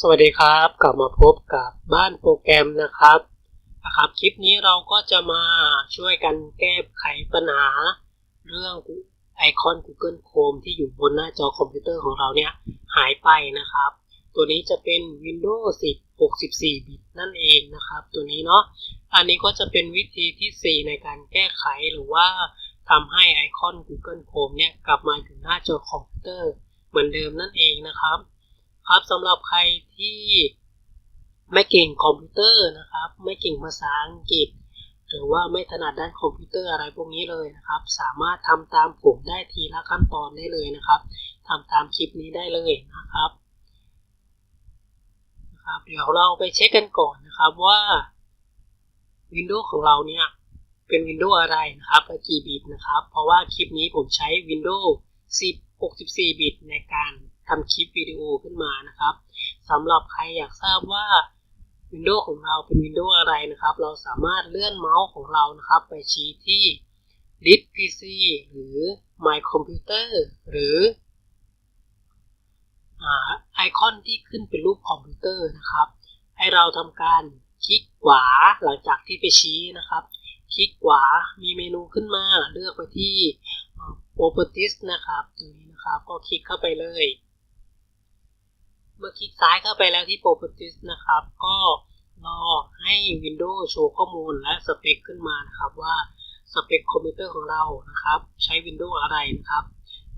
สวัสดีครับกลับมาพบกับบ้านโปรแกรมนะครับนะครับ คลิปนี้เราก็จะมาช่วยกันแก้ไขปัญหา เรื่องไอคอน Google Chrome ที่อยู่บนหน้าจอคอมพิวเตอร์ของเราเนี่ยหายไปนะครับ ตัวนี้จะเป็น Windows 10 64 บิตนั่นเองนะครับ ตัวนี้เนาะอันนี้ก็จะเป็นวิธีที่ 4 ในการแก้ไขหรือว่าทำให้ไอคอน Google Chrome เนี่ยกลับมาถึงหน้าจอคอมพิวเตอร์เหมือนเดิมนั่นเองนะครับ ครับสำหรับใครที่ไม่เก่งคอมพิวเตอร์นะครับ ไม่เก่งภาษาอังกฤษ หรือว่าไม่ถนัดด้านคอมพิวเตอร์อะไรพวกนี้เลยนะครับ สามารถทำตามผมได้ทีละขั้นตอนได้เลยนะครับทำตามคลิปนี้ได้เลยนะครับนะครับ เดี๋ยวเราไปเช็คกันก่อนนะครับว่า Windows ของเราเนี่ยเป็น Windows อะไรนะครับและกี่บิตนะครับ เพราะว่าคลิปนี้ผมใช้ Windows 10 64 บิตในการ ทำคลิปวิดีโอขึ้นมานะครับสำหรับใครอยากทราบว่า Windows ของเราเป็น Windows อะไรนะครับ เราสามารถเลื่อนเมาส์ของเรานะครับ ไปชี้ที่ List PC หรือ My Computer หรือไอคอนที่ขึ้นเป็นรูปคอมพิวเตอร์นะครับ ให้เราทำการคลิกขวาหลังจากที่ไปชี้นะครับ คลิกขวามีเมนูขึ้นมาเลือกไปที่ Properties นะครับตรงนี้นะครับก็คลิกเข้าไปเลย เมื่อคลิกซ้ายเข้าไปแล้วที่ Properties นะครับ ก็รอให้ Windows โชว์ข้อมูลและสเปคขึ้นมานะครับว่าสเปคคอมพิวเตอร์ของเรานะครับ ใช้ Windows อะไรนะครับ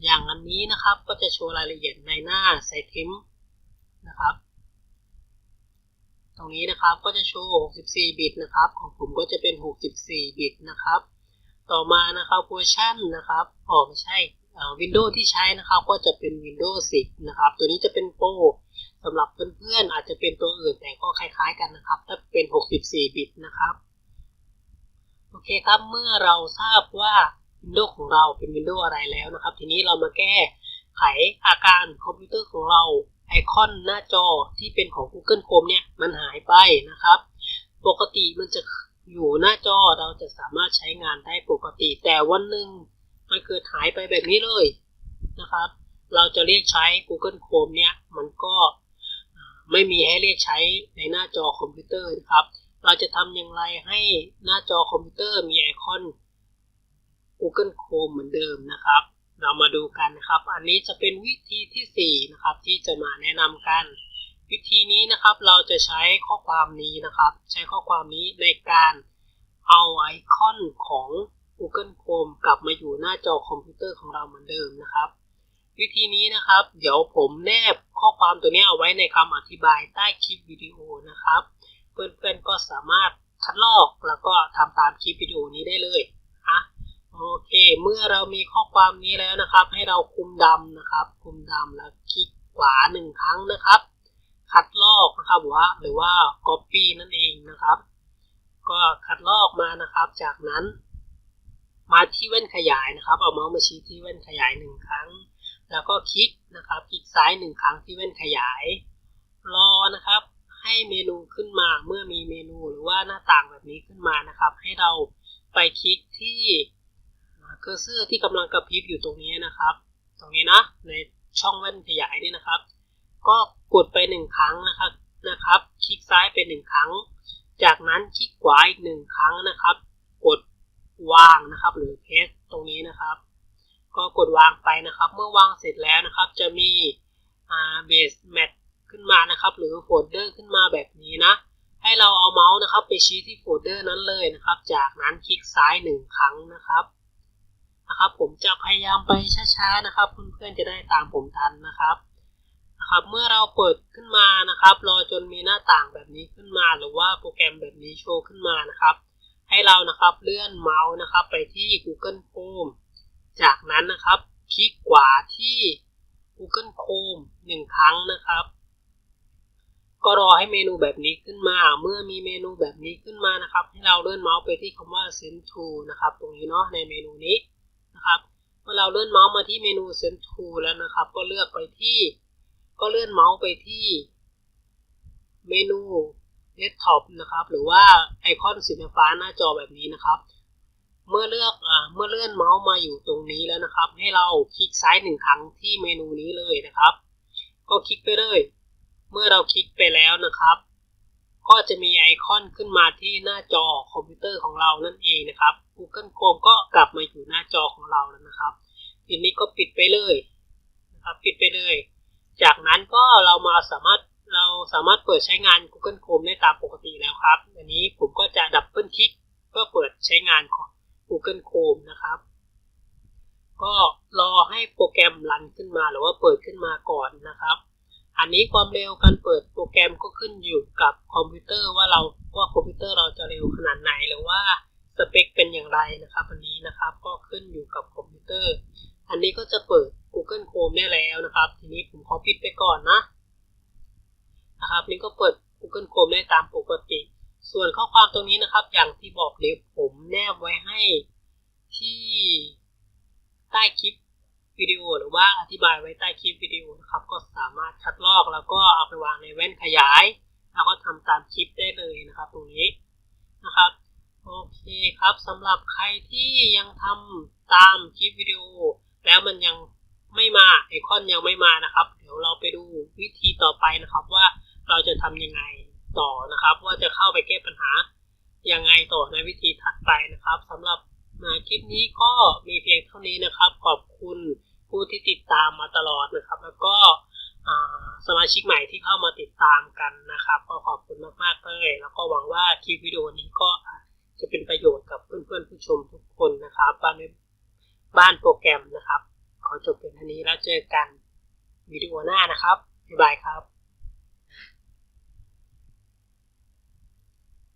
อย่างอันนี้นะครับก็จะโชว์รายละเอียดในหน้า Setting นะครับ ตรงนี้นะครับก็จะโชว์ 64 บิตนะครับ ของผมก็จะเป็น 64 บิตนะครับ ต่อมานะครับเวอร์ชันนะครับอ๋อไม่ใช่วินโดว์ที่ใช้นะครับก็จะเป็น Windows 10 นะครับ ตัวนี้จะเป็นโปร สำหรับเพื่อนๆอาจจะเป็นตัวอื่นแต่ก็คล้ายๆกันนะครับ ถ้าเป็น 64 บิตนะครับ โอเคครับ เมื่อเราทราบว่า Windows ของเราเป็น Windows อะไรแล้วนะครับ ทีนี้เรามาแก้ไขอาการคอมพิวเตอร์ของเราไอคอนหน้าจอที่เป็นของ Google Chrome เนี่ย มันหายไปนะครับ ปกติมันจะอยู่หน้าจอเราจะสามารถใช้งานได้ปกติ แต่วันหนึ่งมันเกิดหายไปแบบนี้เลยนะครับ เราจะเรียกใช้ Google Chrome เนี่ย มันก็ ไม่มีให้เรียกใช้ในหน้าจอคอมพิวเตอร์นะครับ เราจะทำอย่างไรให้หน้าจอคอมพิวเตอร์มีไอคอน Google Chrome เหมือนเดิมนะครับ เรามาดูกันนะครับ อันนี้จะเป็นวิธีที่ 4 นะครับ ที่จะมาแนะนำกัน วิธีนี้นะครับเราจะใช้ข้อความนี้นะครับ ใช้ข้อความนี้ในการเอาไอคอนของ Google Chrome กลับมาอยู่หน้าจอคอมพิวเตอร์ของเราเหมือนเดิมนะครับ วิธีนี้นะครับ เดี๋ยวผมแนบข้อความตัวนี้เอาไว้ในคำอธิบายใต้คลิปวิดีโอนะครับ เพื่อนๆก็สามารถคัดลอกแล้วก็ทำตามคลิปวิดีโอนี้ได้เลยนะโอเค เมื่อเรามีข้อความนี้แล้วนะครับ ให้เราคุมดำนะครับ คุมดำแล้วคลิกขวาหนึ่งครั้งนะครับ คัดลอกนะครับว่าหรือว่า copy นั่นเองนะครับ ก็คัดลอกมานะครับ จากนั้น มาที่แว่นขยายนะครับ เอาเมาส์มาชี้ที่แว่นขยายหนึ่งครั้ง แล้วก็คลิกนะครับ คลิกซ้ายหนึ่งครั้งที่แว่นขยาย รอนะครับ ให้เมนูขึ้นมาเมื่อมีเมนูหรือว่าหน้าต่างแบบนี้ขึ้นมานะครับ ให้เราไปคลิกที่เคอร์เซอร์ที่กำลังกระพริบอยู่ตรงนี้นะครับ ตรงนี้นะในช่องแว่นขยายนี่นะครับ ก็กดไปหนึ่งครั้งนะครับนะครับ คลิกซ้ายไปหนึ่งครั้ง จากนั้นคลิกขวาอีกหนึ่งครั้งนะครับ กดวางนะครับ หรือเพสตรงนี้นะครับ ก็กดวางไปนะครับ เมื่อวางเสร็จแล้วนะครับ จะมีเบสแมทขึ้นมานะครับ หรือโฟลเดอร์ขึ้นมาแบบนี้นะ ให้เราเอาเมาส์นะครับ ไปชี้ที่โฟลเดอร์นั้นเลยนะครับ จากนั้นคลิกซ้ายหนึ่งครั้งนะครับนะครับ ผมจะพยายามไปช้าๆนะครับ เพื่อนๆจะได้ตามผมทันนะครับนะครับ เมื่อเราเปิดขึ้นมานะครับ รอจนมีหน้าต่างแบบนี้ขึ้นมา หรือว่าโปรแกรมแบบนี้โชว์ขึ้นมานะครับ ให้เรานะครับเลื่อนเมาส์นะครับ ไปที่ Google Chrome จากนั้นนะครับ คลิกขวาที่ Google Chrome หนึ่งครั้งนะครับ ก็รอให้เมนูแบบนี้ขึ้นมา เมื่อมีเมนูแบบนี้ขึ้นมานะครับ ให้เราเลื่อนเมาส์ไปที่คำว่า Send to นะครับ ตรงนี้เนาะในเมนูนี้นะครับ เมื่อเราเลื่อนเมาส์มาที่เมนู Send to แล้วนะครับ ก็เลือกไปที่ ก็เลื่อนเมาส์ไปที่ เมนูเดสก์ท็อปนะครับ หรือว่าไอคอนสีฟ้าหน้าจอแบบนี้นะครับ เมื่อเลือกอเมื่อเลื่อนเมาส์มาอยู่ตรงนี้แล้วนะครับ ให้เราคลิกซ้ายหนึ่งครั้งที่เมนูนี้เลยนะครับ ก็คลิกไปเลย เมื่อเราคลิกไปแล้วนะครับ ก็จะมีไอคอนขึ้นมาที่หน้าจอคอมพิวเตอร์ของเรานั่นเองนะครับ Google Chrome ก็กลับมาอยู่หน้าจอของเราแล้วนะครับ ทีนี้ก็ปิดไปเลยนะครับ ปิดไปเลย จากนั้นก็เรามาสามารถเราสามารถเปิดใช้งาน Google Chrome ได้ตามปกติแล้วครับ อันนี้ผมก็จะดับเบิลคลิกเพื่อเปิดใช้งานของ Google Chrome นะครับ ก็รอให้โปรแกรมรันขึ้นมาหรือว่าเปิดขึ้นมาก่อนนะครับ อันนี้ความเร็วการเปิดโปรแกรมก็ขึ้นอยู่กับคอมพิวเตอร์ว่าเราว่าคอมพิวเตอร์เราจะเร็วขนาดไหนหรือว่าสเปคเป็นอย่างไรนะครับ อันนี้นะครับก็ขึ้นอยู่กับคอมพิวเตอร์ อันนี้ก็จะเปิด Google Chrome ได้แล้วนะครับ ทีนี้ผมขอปิดไปก่อนนะนะครับนี่ก็เปิด Google Chrome ได้ตามปกติ ส่วนข้อความตรงนี้นะครับ อย่างที่บอกเดี๋ยวผมแนบไว้ให้ที่ใต้คลิปวิดีโอหรือว่าอธิบายไว้ใต้คลิปวิดีโอนะครับ ก็สามารถคัดลอกแล้วก็เอาไปวางในแว่นขยาย แล้วก็ทำตามคลิปได้เลยนะครับ ตรงนี้นะครับโอเคครับสำหรับใครที่ยังทำตามคลิปวิดีโอ แล้วมันยังไม่มาไอคอนยังไม่มานะครับ เดี๋ยวเราไปดูวิธีต่อไปนะครับว่าเราจะทำยังไง ต่อนะครับ ว่าจะเข้าไปแก้ปัญหายังไงต่อในวิธีถัดไปนะครับสำหรับคลิปนี้ก็มีเพียงเท่านี้นะครับ ขอบคุณผู้ที่ติดตามมาตลอดนะครับ แล้วก็สมาชิกใหม่ที่เข้ามาติดตามกันนะครับ ก็ขอบคุณมากๆเลยแล้วก็หวังว่าคลิปวิดีโอนี้ก็จะเป็นประโยชน์กับเพื่อนๆผู้ชมทุกคนนะครับ บ้านบ้านโปรแกรมนะครับ ขอจบเพียงเท่านี้แล้วเจอกันวิดีโอหน้านะครับบ๊ายบายครับ